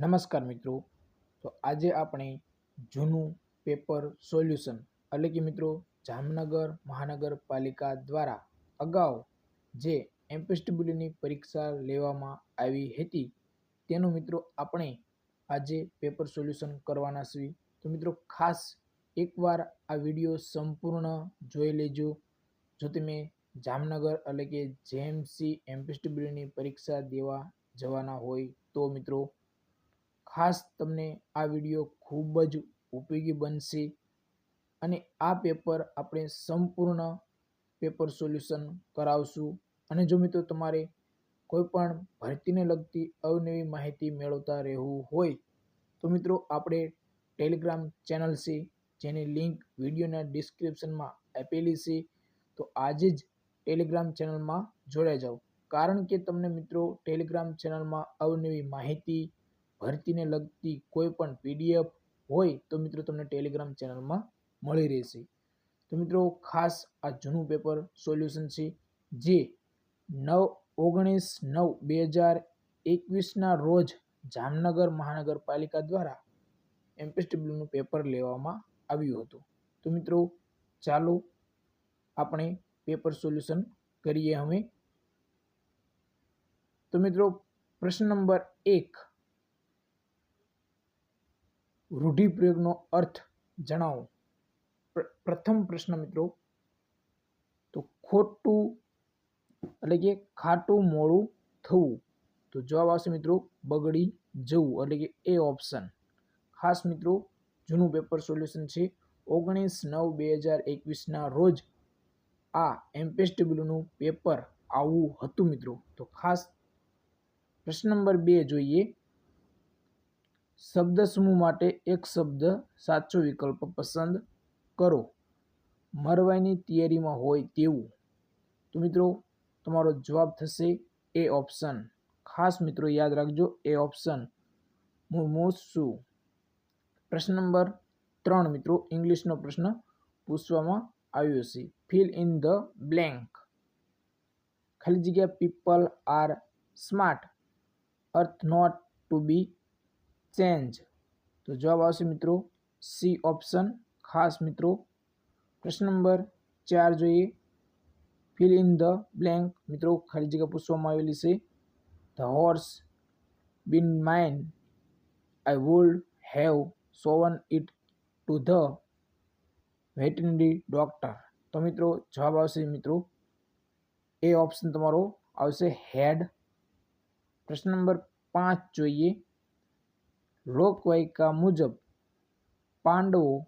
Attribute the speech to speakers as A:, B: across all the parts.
A: નમસ્કાર મિત્રો. તો આજે આપણે જૂનું પેપર સોલ્યુશન, એટલે કે મિત્રો જામનગર મહાનગરપાલિકા દ્વારા અગાઉ જે એમપીએસડબ્લ્યુની પરીક્ષા લેવામાં આવી હતી, તેનું મિત્રો આપણે આજે પેપર સોલ્યુશન કરવાના છીએ. તો મિત્રો ખાસ એકવાર આ વીડિયો સંપૂર્ણ જોઈ લેજો. જો તમે જામનગર, એટલે કે જેએમસી એમપીએસડબ્લ્યુની પરીક્ષા દેવા જવાના હોય તો મિત્રો ખાસ તમને આ વીડિયો ખૂબ જ ઉપયોગી બનશે અને આ પેપર આપણે સંપૂર્ણ પેપર સોલ્યુશન કરાવશું. અને જો મિત્રો તમારે કોઈ પણ ભરતીને લગતી અવનવી માહિતી મેળવતા રહેવું હોય, તો મિત્રો આપણે ટેલિગ્રામ ચેનલ છે, જેની લિંક વિડીયોના ડિસ્ક્રિપ્શનમાં આપેલી છે, તો આજે જ ટેલિગ્રામ ચેનલમાં જોડાઈ જાઓ. કારણ કે તમને મિત્રો ટેલિગ્રામ ચેનલમાં અવનવી માહિતી ભરતીને લગતી કોઈ પણ પીડીએફ હોય તો મિત્રો તમને ટેલિગ્રામ ચેનલમાં મળી રહેશે. તો મિત્રો ખાસ આ જૂનું પેપર સોલ્યુશન છે જે નવ ઓગણીસ નવ બે હજાર એકવીસના રોજ જામનગર મહાનગરપાલિકા દ્વારા એમપીએસડબ્લ્યુનું પેપર લેવામાં આવ્યું હતું. તો મિત્રો ચાલો આપણે પેપર સોલ્યુશન કરીએ હવે. તો મિત્રો પ્રશ્ન નંબર એક રૂઢિપ્રયોગનો અર્થ જણાવો. પ્રથમ પ્રશ્ન મિત્રો, તો ખોટું એટલે કે ખાટું મોડું થવું. તો જવાબ આવશે મિત્રો, બગડી જવું એટલે કે એ ઓપ્શન. ખાસ મિત્રો, જૂનું પેપર સોલ્યુશન છે, ઓગણીસ નવ બે હજાર એકવીસના રોજ આ એમપીએસડબ્લ્યુનું પેપર આવું હતું મિત્રો. તો ખાસ પ્રશ્ન નંબર બે જોઈએ. શબ્દ સમૂહ માટે એક શબ્દ સાચો વિકલ્પ પસંદ કરો. મરવાઈની તૈયારીમાં હોય તેવું. તો મિત્રો, તમારો જવાબ થશે એ ઓપ્શન. ખાસ મિત્રો, યાદ રાખજો, એ ઓપ્શન. મુમૂસુ પ્રશ્ન નંબર ત્રણ મિત્રો, ઇંગ્લિશનો પ્રશ્ન પૂછવામાં આવ્યો છે. ફિલ ઇન ધ બ્લેન્ક ખાલી જગ્યા people are smart earth not to be change તો જવાબ આવશે મિત્રો સી ઓપ્શન ખાસ મિત્રો પ્રશ્ન નંબર ચાર જોઈએ ફિલ ઇન ધ બ્લેન્ક મિત્રો ખાલી જગ્યા પૂછવામાં આવેલી છે the horse been mine I would have shown it to the veterinary doctor તો મિત્રો જવાબ આવશે મિત્રો એ ઓપ્શન તમારો આવશે હેડ પ્રશ્ન નંબર પાંચ જોઈએ લોકવાયકા મુજબ પાંડવો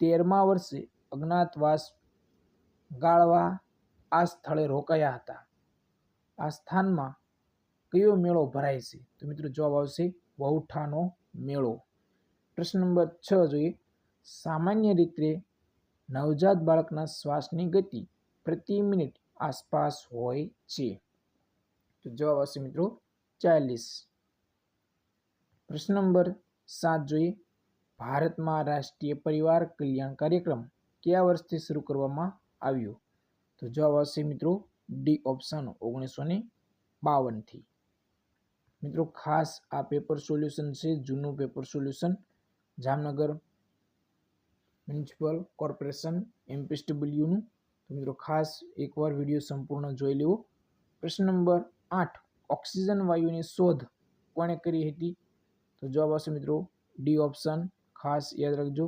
A: તેરમા વર્ષે અજ્ઞાતવાસ ગાળવા આ સ્થળે રોકાયા હતા. આ સ્થાનમાં કયો મેળો ભરાય છે? તો મિત્રો જવાબ આવશે વહુઠાનો મેળો. પ્રશ્ન નંબર છ જોઈએ. સામાન્ય રીતે નવજાત બાળકના શ્વાસની ગતિ પ્રતિ મિનિટ આસપાસ હોય છે. તો જવાબ આવશે મિત્રો ચાલીસ. પ્રશ્ન નંબર સાત જોઈએ. ભારતમાં રાષ્ટ્રીય પરિવાર કલ્યાણ કાર્યક્રમ કયા વર્ષથી શરૂ કરવામાં આવ્યો? તો જવાબ આવશે મિત્રો ડી ઓપ્શન ઓગણીસો ને બાવનથી. મિત્રો ખાસ આ પેપર સોલ્યુશન છે, જૂનું paper solution. Jamnagar municipal corporation એમપીએસડબ્લ્યુનું. તો મિત્રો ખાસ એકવાર વીડિયો સંપૂર્ણ જોઈ લેવો. પ્રશ્ન નંબર આઠ. ઓક્સિજન વાયુની શોધ કોણે કરી હતી? તો જવાબ આવશે મિત્રો ડી ઓપ્શન. ખાસ યાદ રાખજો.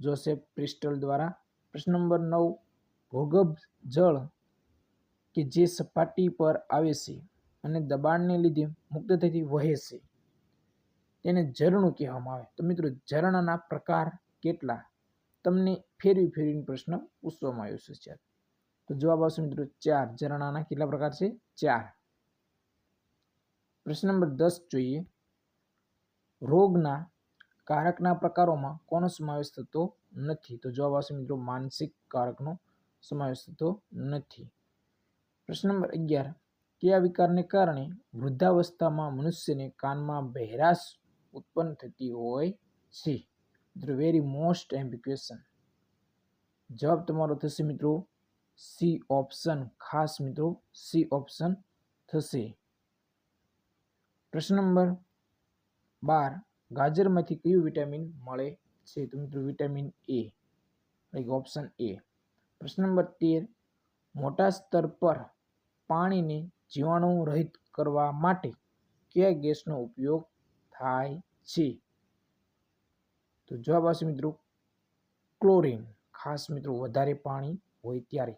A: જોસેફ પ્રિસ્ટલ દ્વારા પ્રશ્ન નંબર નવ, ભૂગર્ભ જળ કે જે સપાટી પર આવે છે અને દબાણને લીધે મુક્તતાથી વહે છે, તેને ઝરણું કહેવામાં આવે. તો મિત્રો ઝરણાના પ્રકાર કેટલા? તમને ફેરવી ફેરવીને પ્રશ્ન પૂછવામાં આવ્યો છે ચાર તો જવાબ આવશે મિત્રો ચાર. ઝરણાના કેટલા પ્રકાર છે? ચાર. પ્રશ્ન નંબર દસ જોઈએ. રોગના કારકના પ્રકારોમાં કોનો સમાવેશ થતો નથી? તો જવાબ આવશે મિત્રો, માનસિક કારકનો સમાવેશ થતો નથી. પ્રશ્ન નંબર અગિયાર. કયા વિકારને કારણે વૃદ્ધાવસ્થામાં મનુષ્યને કાનમાં બહેરાશ ઉત્પન્ન થતી હોય છે? મિત્રો વેરી મોસ્ટ એમ્પી જવાબ તમારો થશે મિત્રો, સી ઓપ્શન. ખાસ મિત્રો, સી ઓપ્શન થશે. પ્રશ્ન નંબર બાર. ગાજરમાંથી કયું વિટામિન મળે છે? તો મિત્રો, વિટામિન એ એટલે ઓપ્શન એ. પ્રશ્ન નંબર તેર. મોટા સ્તર પર પાણીને જીવાણુ રહિત કરવા માટે કયા ગેસનો ઉપયોગ થાય છે? તો જવાબ આવશે મિત્રો, ક્લોરીન. ખાસ મિત્રો, વધારે પાણી હોય ત્યારે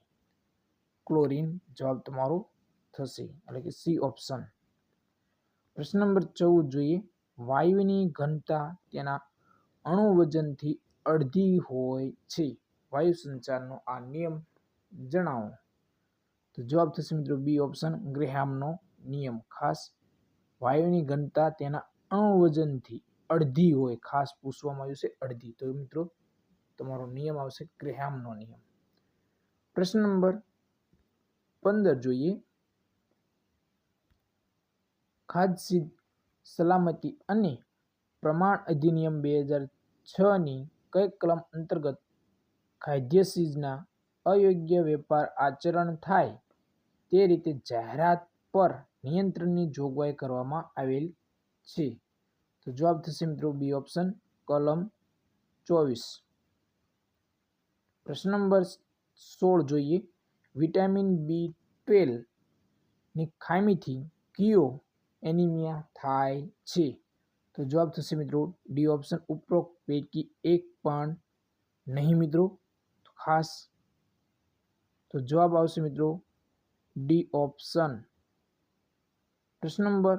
A: ક્લોરીન જવાબ તમારો થશે. એટલે કે સી ઓપ્શન પ્રશ્ન નંબર ચૌદ જોઈએ. વાયુની ઘનતા તેના અણુ વજનથી અડધી હોય છે. વાયુ સંચારનો આ નિયમ જણાવો. તો જવાબ થશે મિત્રો બી ઓપ્શન ગ્રેહામનો નિયમ. ખાસ વાયુની ઘનતા તેના અણુ વજનથી અડધી હોય. ખાસ પૂછવામાં આવ્યું છે અડધી. તો મિત્રો તમારો નિયમ આવશે ગ્રેહામનો નિયમ. પ્રશ્ન નંબર પંદર જોઈએ. ખાદ્ય સલામતી અને પ્રમાણ અધિનિયમ બે હજાર છની કઈ કલમ અંતર્ગત ખાદ્ય ચીજના અયોગ્ય વેપાર આચરણ થાય તે રીતે જાહેરાત પર નિયંત્રણની જોગવાઈ કરવામાં આવેલ છે. તો જવાબ થશે મિત્રો બી ઓપ્શન કલમ ચોવીસ. પ્રશ્ન નંબર સોળ જોઈએ. વિટામિન બી ટ્વેલ્વની ખામીથી કયો એનિમિયા થાય છે તો જવાબ થશે મિત્રો ડી ઓપ્શન ઉપરોક્ત પૈકી એક પણ નહીં મિત્રો ખાસ તો જવાબ આવશે મિત્રો ડી ઓપ્શન પ્રશ્ન નંબર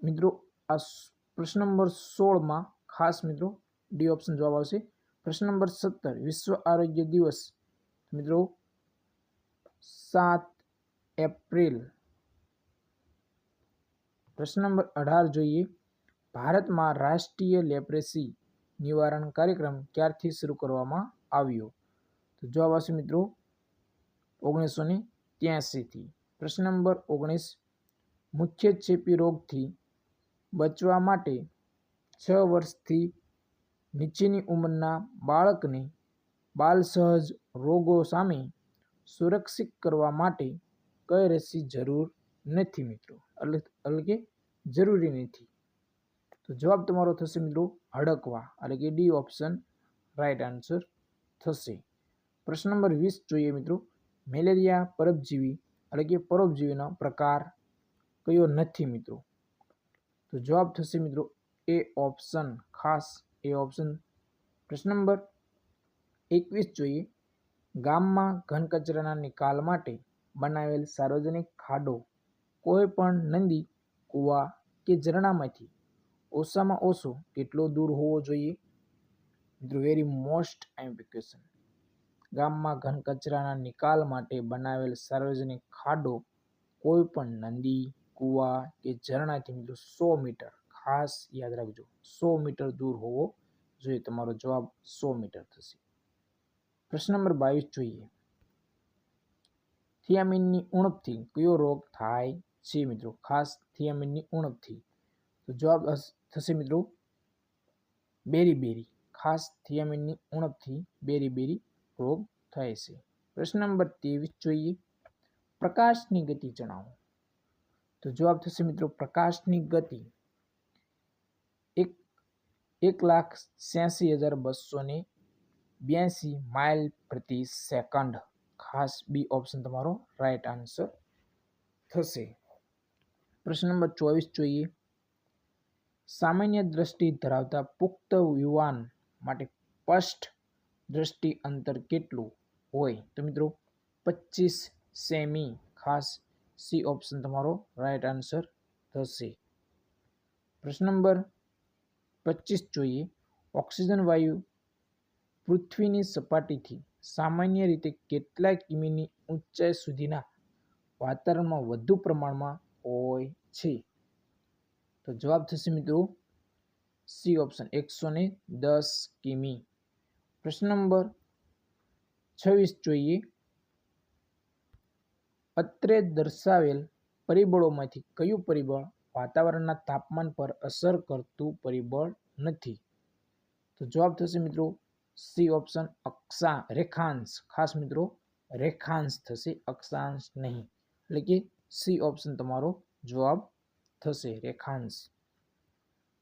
A: મિત્રો આ પ્રશ્ન નંબર સોળમાં ખાસ મિત્રો ડી ઓપ્શન જવાબ આવશે પ્રશ્ન નંબર સત્તર વિશ્વ આરોગ્ય દિવસ મિત્રો, સાત એપ્રિલ. પ્રશ્ન નંબર અઢાર જોઈએ. ભારતમાં રાષ્ટ્રીય લેપ્રેસી નિવારણ કાર્યક્રમ ક્યારથી શરૂ કરવામાં આવ્યો? તો જવાબ આવશે મિત્રો, ઓગણીસો ને ત્યાસીથી પ્રશ્ન નંબર ઓગણીસ, મુખ્ય ચેપી રોગથી બચવા માટે છ વર્ષથી નીચેની ઉંમરના બાળકને બાલ સહજ રોગો સામે સુરક્ષિત કરવા માટે કઈ રસી જરૂર નથી મિત્રો? એટલે કે જરૂરી નથી. તો જવાબ તમારો થશે મિત્રો હડકવા, એટલે કે ડી ઓપ્શન રાઈટ આન્સર થશે. પ્રશ્ન નંબર વીસ જોઈએ મિત્રો. મેલેરિયા પરબજીવી એટલે કે પરોપજીવીનો પ્રકાર કયો નથી મિત્રો? તો જવાબ થશે મિત્રો એ ઓપ્શન, ખાસ એ ઓપ્શન. પ્રશ્ન નંબર એકવીસ જોઈએ. ગામમાં ઘન કચરાના નિકાલ માટે બનાવેલ સાર્વજનિક ખાડો કોઈ પણ નદી, કૂવા કે ઝરણામાંથી ઓછામાં ઓછો કેટલો દૂર હોવો જોઈએ? મિત્રો વેરી મોસ્ટ એમ્પિકેશન ગામમાં ઘન કચરાના નિકાલ માટે બનાવેલ સાર્વજનિક ખાડો કોઈ પણ નદી, કૂવા કે ઝરણાથી મિત્રો સો મીટર, ખાસ યાદ રાખજો, સો મીટર દૂર હોવો જોઈએ. તમારો જવાબ સો મીટર થશે. પ્રશ્ન નંબર બાવીસ જોઈએ. થિયામિનની ઉણપથી કયો રોગ થાય છે મિત્રો? ખાસ થિયામિનની ઉણપથી. તો જવાબ થશે મિત્રો, બેરી બેરી. ખાસ થિયામિનની ઉણપથી બેરી બેરી રોગ થાય છે. પ્રશ્ન નંબર ત્રેવીસ જોઈએ. પ્રકાશની ગતિ જણાવો. તો જવાબ થશે મિત્રો, પ્રકાશની ગતિ એક એક લાખ છ્યાસી હજાર બસો ને બ્યાસી માઇલ પ્રતિ સેકન્ડ. ખાસ બી ઓપ્શન તમારો રાઈટ આન્સર થશે. પ્રશ્ન નંબર ચોવીસ જોઈએ. સામાન્ય દ્રષ્ટિ ધરાવતા પુખ્ત યુવાન માટે સ્પષ્ટ દ્રષ્ટિ અંતર કેટલું હોય? તો મિત્રો પચીસ સેમી, ખાસ સી ઓપ્શન તમારો રાઈટ આન્સર થશે. પ્રશ્ન નંબર પચીસ જોઈએ. ઓક્સિજન, વાયુ પૃથ્વીની સપાટીથી સામાન્ય રીતે કેટલાય કિમીની ઊંચાઈ સુધીના વાતાવરણમાં વધુ પ્રમાણમાં હોય છે. તો જવાબ થશે મિત્રો સી ઓપ્શન એકસો ને દસ કિમી. પ્રશ્ન નંબર છવ્વીસ જોઈએ. અત્રે દર્શાવેલ પરિબળોમાંથી કયું પરિબળ વાતાવરણના તાપમાન પર અસર કરતું પરિબળ નથી? તો જવાબ થશે મિત્રો સી ઓપ્શન અક્ષા રેખાંશ. ખાસ મિત્રો, રેખાંશ થશે, અક્ષાંશ નહીં. એટલે કે સી ઓપ્શન તમારો જવાબ થશે, રેખાંશ.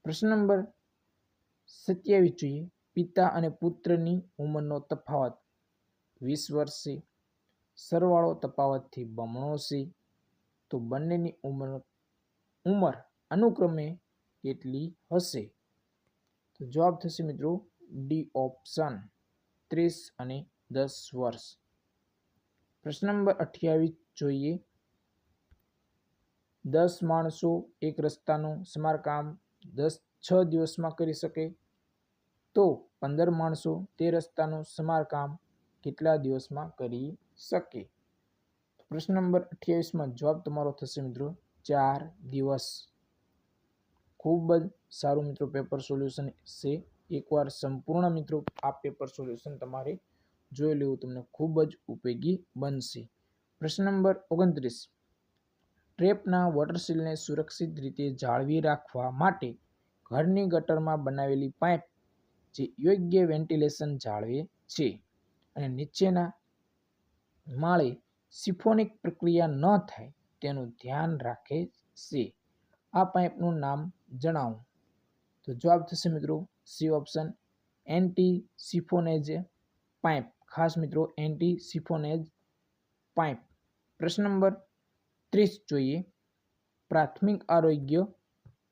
A: પ્રશ્ન નંબર સત્યાવીસ જોઈએ. પિતા અને પુત્રની ઉંમરનો તફાવત વીસ વર્ષ છે સરવાળો તફાવતથી બમણો છે. તો બંનેની ઉંમર ઉંમર અનુક્રમે કેટલી હશે? તો જવાબ થશે મિત્રો ડી ઓપ્શન ત્રીસ અને દસ વર્ષ. પ્રશ્ન નંબર અઠ્યાવીસ જોઈએ. દસ માણસો એક રસ્તાનું સમારકામ દસ છ દિવસમાં કરી શકે? તો પંદર માણસો તે રસ્તાનું સમારકામ કેટલા દિવસમાં કરી શકે? પ્રશ્ન નંબર અઠ્યાવીસમાં જવાબ તમારો થશે મિત્રો ચાર દિવસ. ખૂબ જ સારું મિત્રો પેપર સોલ્યુશન છે. એકવાર સંપૂર્ણ મિત્રો, આ પેપર સોલ્યુશન તમારે જોઈ લેવું તમને ખૂબ જ ઉપયોગી બનશે. પ્રશ્ન નંબર ઓગણત્રીસ. ટ્રેપના વોટરસીલને સુરક્ષિત રીતે જાળવી રાખવા માટે ઘરની ગટરમાં બનાવેલી પાઇપ જે યોગ્ય વેન્ટિલેશન જાળવે છે અને નીચેના માળે સિફોનિક પ્રક્રિયા ન થાય તેનું ધ્યાન રાખે છે. આ પાઇપનું નામ જણાવો. તો જવાબ થશે મિત્રો C option anti siphonage pipe ખાસ મિત્રો એન્ટી સિફોનેજ પાઇપ પ્રશ્ન નંબર ત્રીસ જોઈએ. પ્રાથમિક આરોગ્ય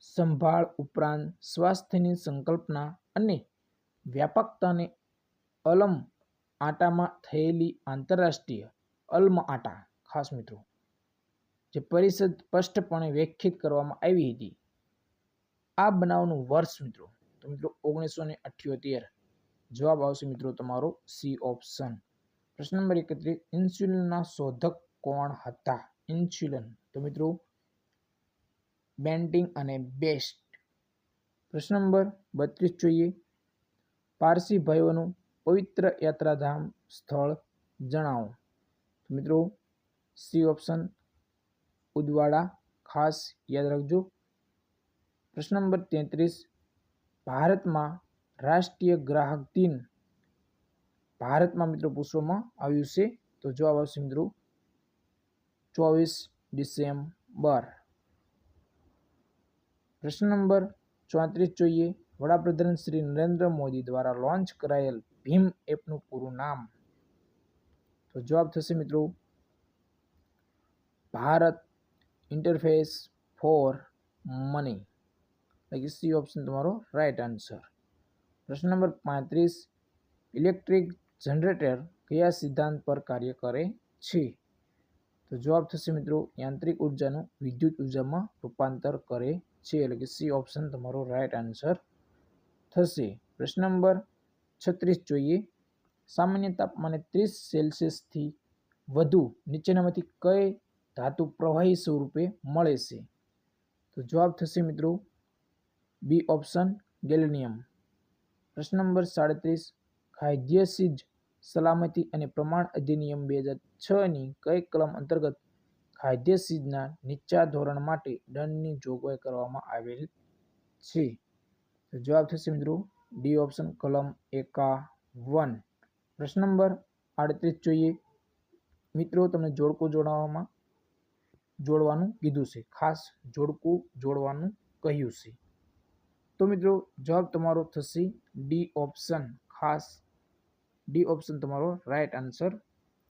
A: સંભાળ ઉપરાંત સ્વાસ્થ્યની સંકલ્પના અને વ્યાપકતાને અલમ આટામાં થયેલી આંતરરાષ્ટ્રીય અલ્મ આટા. ખાસ મિત્રો, જે પરિષદ સ્પષ્ટપણે વ્યાખ્યાયિત કરવામાં આવી હતી. આ બનાવનું વર્ષ મિત્રો તો મિત્રો ઓગણીસો ને અઠ્યોતેર. જવાબ આવશે મિત્રો તમારો સી ઓપ્શન. પ્રશ્ન નંબર એકત્રીસ, ઇન્સ્યુલિનના શોધક કોણ હતા? ઇન્સ્યુલિન. તો મિત્રો, બેન્ટિંગ અને બેસ્ટ. પ્રશ્ન નંબર બત્રીસ જોઈએ. પારસી ભાઈઓનું પવિત્ર યાત્રાધામ સ્થળ જણાવો. મિત્રો, સી ઓપ્શન ઉદવાડા. ખાસ યાદ રાખજો. પ્રશ્ન નંબર તેત્રીસ ભારતમાં રાષ્ટ્રીય ગ્રાહક દિન ભારતમાં મિત્રો પૂછવામાં આવ્યું છે. તો જવાબ આવશે મિત્રો ચોવીસ ડિસેમ્બર. પ્રશ્ન નંબર ચોત્રીસ જોઈએ. વડાપ્રધાન શ્રી નરેન્દ્ર મોદી દ્વારા લોન્ચ કરાયેલ ભીમ એપનું પૂરું નામ. તો જવાબ થશે મિત્રો ભારત ઇન્ટરફેસ ફોર મની. એટલે સી ઓપ્શન તમારો રાઈટ આન્સર પ્રશ્ન નંબર પાંત્રીસ ઇલેક્ટ્રિક જનરેટર કયા સિદ્ધાંત પર કાર્ય કરે છે? તો જવાબ થશે મિત્રો, યાંત્રિક ઉર્જાનું વિદ્યુત ઉર્જામાં રૂપાંતર કરે છે. એટલે કે સી ઓપ્શન તમારો રાઈટ આન્સર થશે. પ્રશ્ન નંબર છત્રીસ જોઈએ. સામાન્ય તાપમાને ત્રીસ સેલ્સિયસથી વધુ નીચેનામાંથી કઈ ધાતુ પ્રવાહી સ્વરૂપે મળે છે? તો જવાબ થશે મિત્રો બી ઓપ્શન ગેલેનિયમ. પ્રશ્ન નંબર સાડત્રીસ, ખાદ્યસિજ, સલામતી અને પ્રમાણ અધિનિયમ બે હજાર છની કઈ કલમ અંતર્ગત ખાદ્યસિજના નીચા ધોરણ માટે દંડની જોગવાઈ કરવામાં આવેલ છે? તો જવાબ થશે મિત્રો ડી ઓપ્શન કલમ એકાવન. પ્રશ્ન નંબર આડત્રીસ જોઈએ. મિત્રો, તમને જોડકું જોડાવામાં, જોડવાનું કીધું છે. ખાસ જોડકું જોડવાનું કહ્યું છે. તો મિત્રો જવાબ તમારો થશે ડી ઓપ્શન ખાસ. ડી ઓપ્શન તમારો રાઈટ આન્સર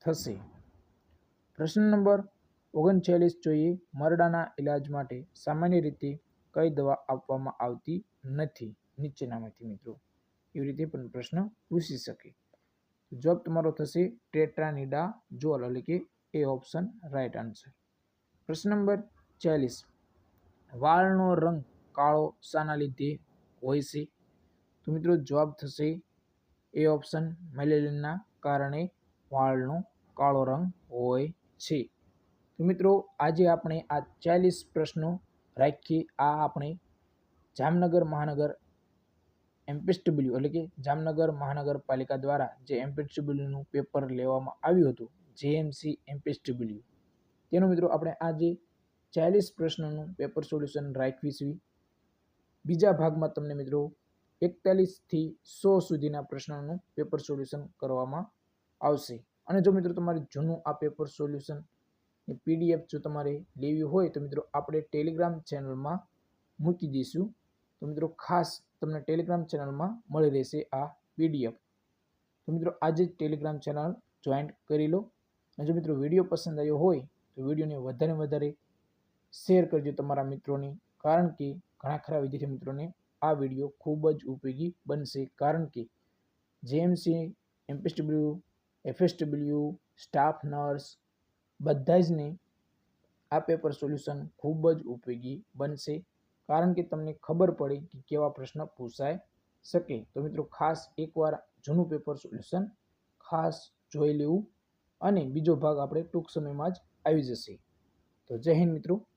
A: થશે. પ્રશ્ન નંબર ઓગણચાલીસ જોઈએ મરડાના ઇલાજ માટે સામાન્ય રીતે કઈ દવા આપવામાં આવતી નથી? નીચેનામાંથી મિત્રો એવી રીતે પણ પ્રશ્ન પૂછી શકે. જવાબ તમારો થશે ટેટ્રાનિડા જોલ એટલે કે એ ઓપ્શન રાઈટ આન્સર પ્રશ્ન નંબર ચાલીસ. વાળનો રંગ કાળો શાના લીધે હોય છે. તો મિત્રો જવાબ થશે એ ઓપ્શન મેલેરિયાના કારણે વાળનો કાળો રંગ હોય છે. તો મિત્રો આજે આપણે આ ચાલીસ પ્રશ્નો રાખી આ આપણે જામનગર મહાનગર એમપીએસડબલ્યુ એટલે કે જામનગર મહાનગરપાલિકા દ્વારા જે એમપીએસડબલ્યુનું પેપર લેવામાં આવ્યું હતું જેએમસી એમપીએસડબલ્યુ તેનું મિત્રો આપણે આજે ચાલીસ પ્રશ્નોનું પેપર સોલ્યુશન રાખીશું. બીજા ભાગમાં તમને મિત્રો એકતાલીસથી સો સુધીના પ્રશ્નોનું પેપર સોલ્યુશન કરવામાં આવશે. અને જો મિત્રો તમારે જૂનું આ પેપર સોલ્યુશન પીડીએફ જો તમારે લેવી હોય તો મિત્રો આપણે ટેલિગ્રામ ચેનલમાં મૂકી દઈશું. તો મિત્રો ખાસ તમને ટેલિગ્રામ ચેનલમાં મળી રહેશે આ પીડીએફ તો મિત્રો આજે જ ટેલિગ્રામ ચેનલ જોઈન્ટ કરી લો. અને જો મિત્રો વીડિયો પસંદ આવ્યો હોય તો વિડીયોને વધારે વધારે શેર કરજો તમારા મિત્રોની. કારણ કે ઘણા ખરા વિદ્યાર્થી મિત્રોને આ વીડિયો ખૂબ જ ઉપયોગી બનશે. કારણ કે JMC MPSW, FSW, staff nurse બધા જને આ પેપર સોલ્યુશન ખૂબ જ ઉપયોગી બનશે. કારણ કે તમને ખબર પડે કે કેવા પ્રશ્ન પૂછાઈ શકે. તો મિત્રો ખાસ એકવાર જૂનું પેપર સોલ્યુશન ખાસ જોઈ લેવું. અને બીજો ભાગ આપણે ટૂંક સમયમાં જ આવી જશે. તો જય હિન્દ મિત્રો.